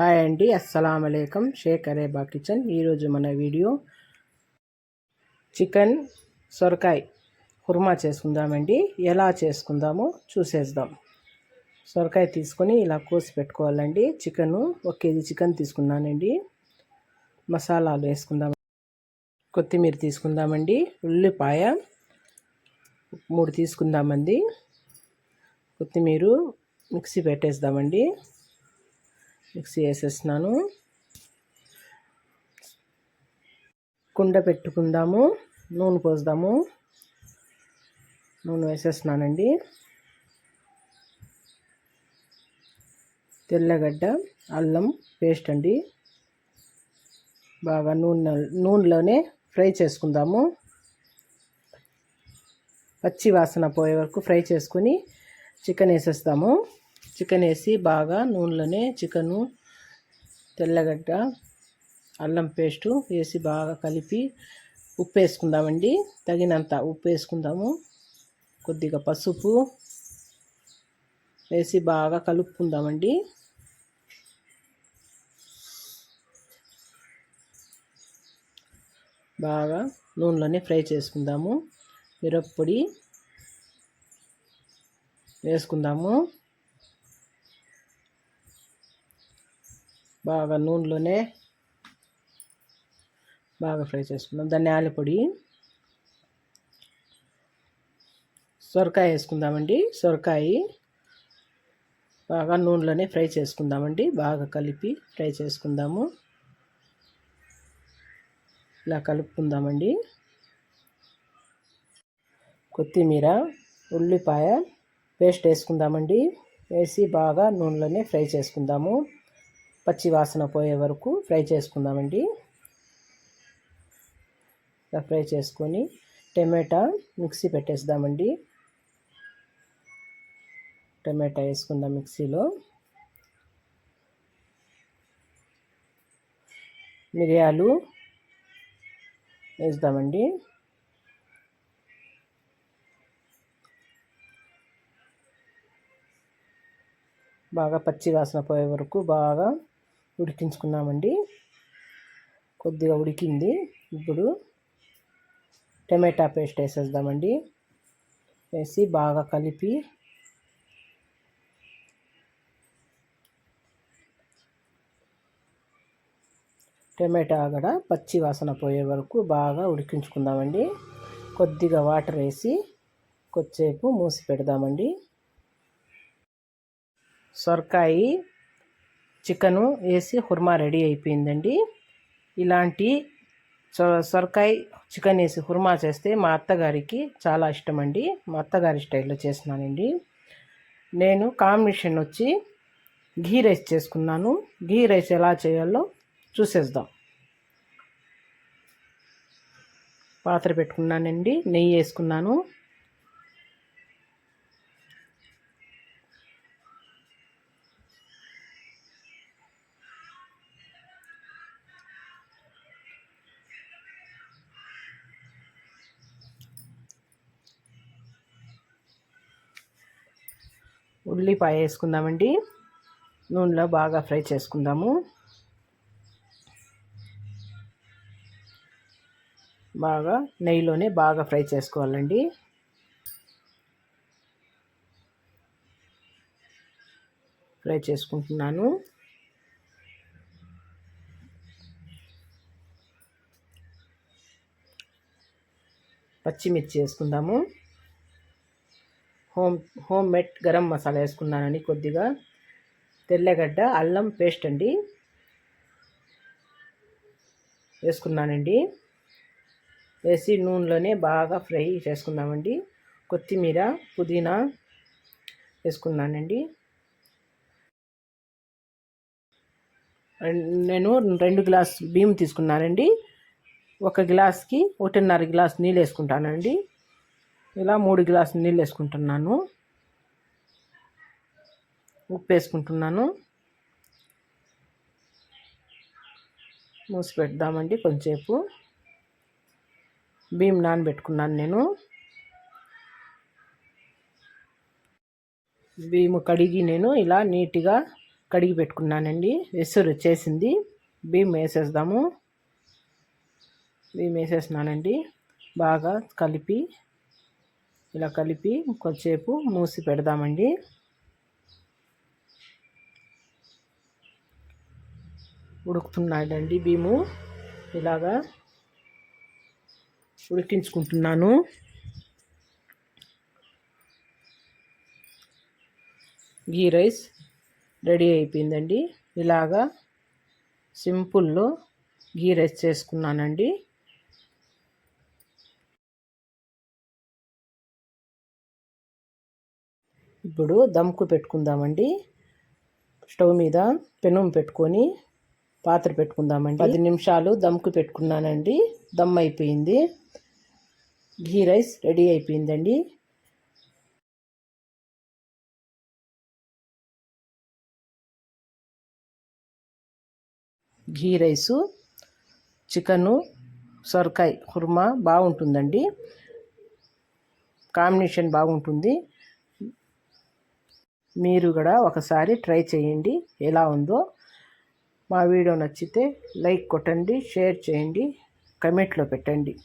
Hi అండి అస్సలం అయికం షేక్ అరేబా కిచెన్. ఈరోజు మన వీడియో చికెన్ సొరకాయ కుర్మా చేసుకుందామండి. ఎలా చేసుకుందామో చూసేద్దాం. సొరకాయ తీసుకొని ఇలా కోసి పెట్టుకోవాలండి. చికెను ఒక కేజీ చికెన్ తీసుకున్నానండి. మసాలాలు వేసుకుందాం. కొత్తిమీర తీసుకుందామండి. ఉల్లిపాయ మూడు తీసుకుందామండి. కొత్తిమీర మిక్సీ పెట్టేద్దామండి. మిక్సీ వేసేస్తున్నాను. కుండ పెట్టుకుందాము నూనె పోద్దాము నూనె వేసేస్తున్నానండి. తెల్లగడ్డ అల్లం పేస్ట్ అండి. బాగా నూనె నూనెలోనే ఫ్రై చేసుకుందాము. పచ్చి వాసన పోయే వరకు ఫ్రై చేసుకొని చికెన్ వేసేస్తాము. చికెన్ వేసి బాగా నూనెలోనే చికెను తెల్లగడ్డ అల్లం పేస్టు వేసి బాగా కలిపి ఉప్పు వేసుకుందామండి తగినంత ఉప్పు వేసుకుందాము కొద్దిగా పసుపు వేసి బాగా కలుపుకుందామండి. బాగా నూనెలోనే ఫ్రై చేసుకుందాము. మిరప్పొడి వేసుకుందాము. బాగా నూనెలోనే బాగా ఫ్రై చేసుకుందాం. ధనియాల పొడి సొరకాయ వేసుకుందామండి. సొరకాయ బాగా నూనెలోనే ఫ్రై చేసుకుందామండి. బాగా కలిపి ఫ్రై చేసుకుందాము. ఇలా కలుపుకుందామండి. కొత్తిమీర ఉల్లిపాయ పేస్ట్ వేసుకుందామండి. వేసి బాగా నూనెలోనే ఫ్రై చేసుకుందాము. పచ్చి వాసన పోయే వరకు ఫ్రై చేసుకుందామండి. ఇలా ఫ్రై చేసుకొని టమాటా మిక్సీ పెట్టేద్దామండి టమాటా వేసుకుందాం మిక్సీలో. మిరియాలు వేద్దామండి బాగా పచ్చి వాసన పోయే వరకు బాగా ఉడికించుకున్నామండి. కొద్దిగా ఉడికింది. ఇప్పుడు టమాటా పేస్ట్ వేసేద్దామండి. వేసి బాగా కలిపి టమాటా కూడా పచ్చి వాసన పోయే వరకు బాగా ఉడికించుకుందామండి. కొద్దిగా వాటర్ వేసి కొద్దిసేపు మూసి పెడదామండి. సొరకాయి చికెను వేసి హుర్మా రెడీ అయిపోయిందండి. ఇలాంటి సొరకాయ చికెన్ వేసి హుర్మా చేస్తే మా అత్తగారికి చాలా ఇష్టం అండి మా అత్తగారి స్టైల్లో చేసినానండి నేను కాంబినేషన్ వచ్చి ఘీ రైస్ చేసుకున్నాను. ఘీ రైస్ ఎలా చేయాలో చూసేద్దాం. పాత్ర పెట్టుకున్నానండి. నెయ్యి వేసుకున్నాను. ఉల్లిపాయ వేసుకుందామండి. నూనెలో బాగా ఫ్రై చేసుకుందాము. బాగా నెయ్యిలోనే బాగా ఫ్రై చేసుకోవాలండి. ఫ్రై చేసుకుంటున్నాను. పచ్చిమిర్చి వేసుకుందాము. Home home made garam masala వేసుకున్నానండి కొద్దిగా తెల్లగడ్డ అల్లం పేస్ట్ అండి. వేసుకున్నానండి. వేసి నూనెలోనే బాగా ఫ్రై చేసుకుందామండి. కొత్తిమీర పుదీనా వేసుకున్నానండి. నేను రెండు గ్లాస్ బియ్యం తీసుకున్నానండి. ఒక గ్లాస్కి ఒకటిన్నర గ్లాస్ నీళ్ళు వేసుకుంటానండి. ఇలా మూడు గ్లాసులు నీళ్ళు వేసుకుంటున్నాను. ఉప్పు వేసుకుంటున్నాను. మూసి పెడదామండి కొంచెంసేపు. బియ్యం నానబెట్టుకున్నాను నేను. బియ్యం కడిగి నేను ఇలా నీట్గా కడిగి పెట్టుకున్నానండి. ఎసురు వచ్చేసింది. బియ్యం వేసేద్దాము. బియ్యం వేసేసినానండి. బాగా కలిపి ఇలా కలిపి కొంచెంసేపు మూసి పెడదామండి. ఉడుకుతున్నాడండి బియ్యము ఇలాగా ఉడికించుకుంటున్నాను. గీ రైస్ రెడీ అయిపోయిందండి. ఇలాగా సింపుల్లో గీ రైస్ చేసుకున్నానండి. ఇప్పుడు దమ్కు పెట్టుకుందామండి. స్టవ్ మీద పెనం పెట్టుకొని పాత్ర పెట్టుకుందామండి. పది నిమిషాలు దమ్కు పెట్టుకున్నానండి. దమ్ అయిపోయింది. ఘీ రైస్ రెడీ అయిపోయిందండి. ఘీ రైసు చికెను సొరకాయ కుర్మా బాగుంటుందండి. కాంబినేషన్ బాగుంటుంది. మీరు కూడా ఒకసారి ట్రై చేయండి. ఎలా ఉందో. మా వీడియో నచ్చితే లైక్ కొట్టండి షేర్ చేయండి కమెంట్లో పెట్టండి.